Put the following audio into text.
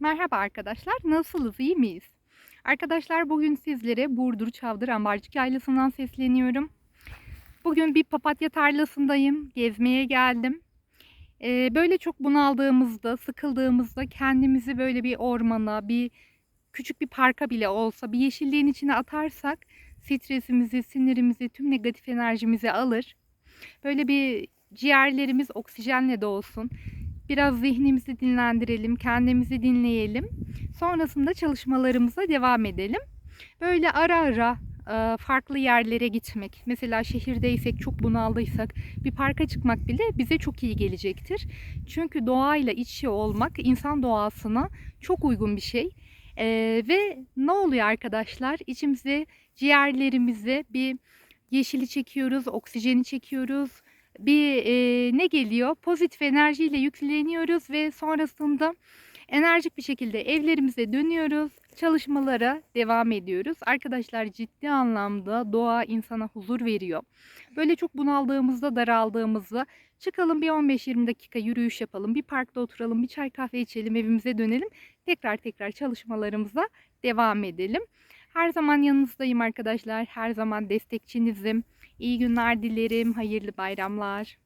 Merhaba arkadaşlar, nasılsınız, iyi miyiz? Arkadaşlar bugün sizlere Burdur Çavdır Ambarcık Yaylası'ndan sesleniyorum. Bugün bir papatya tarlasındayım, gezmeye geldim. Ee, böyle çok bunaldığımızda, sıkıldığımızda kendimizi böyle bir ormana, bir küçük bir parka bile olsa bir yeşilliğin içine atarsak stresimizi, sinirimizi, tüm negatif enerjimizi alır. Böyle bir ciğerlerimiz oksijenle dolsun. Biraz zihnimizi dinlendirelim, kendimizi dinleyelim. Sonrasında çalışmalarımıza devam edelim. Böyle ara ara e, farklı yerlere gitmek. Mesela şehirdeysek, çok bunaldıysak bir parka çıkmak bile bize çok iyi gelecektir. Çünkü doğayla iç içe olmak insan doğasına çok uygun bir şey. E, ve ne oluyor arkadaşlar? İçimize, ciğerlerimize bir yeşili çekiyoruz, oksijeni çekiyoruz, bir e, ne geliyor? Pozitif enerjiyle yükleniyoruz ve sonrasında enerjik bir şekilde evlerimize dönüyoruz. Çalışmalara devam ediyoruz. Arkadaşlar ciddi anlamda doğa insana huzur veriyor. Böyle çok bunaldığımızda, daraldığımızda çıkalım bir 15-20 dakika yürüyüş yapalım. Bir parkta oturalım, bir çay kahve içelim, evimize dönelim. Tekrar tekrar çalışmalarımıza devam edelim. Her zaman yanınızdayım arkadaşlar. Her zaman destekçinizim. İyi günler dilerim. Hayırlı bayramlar.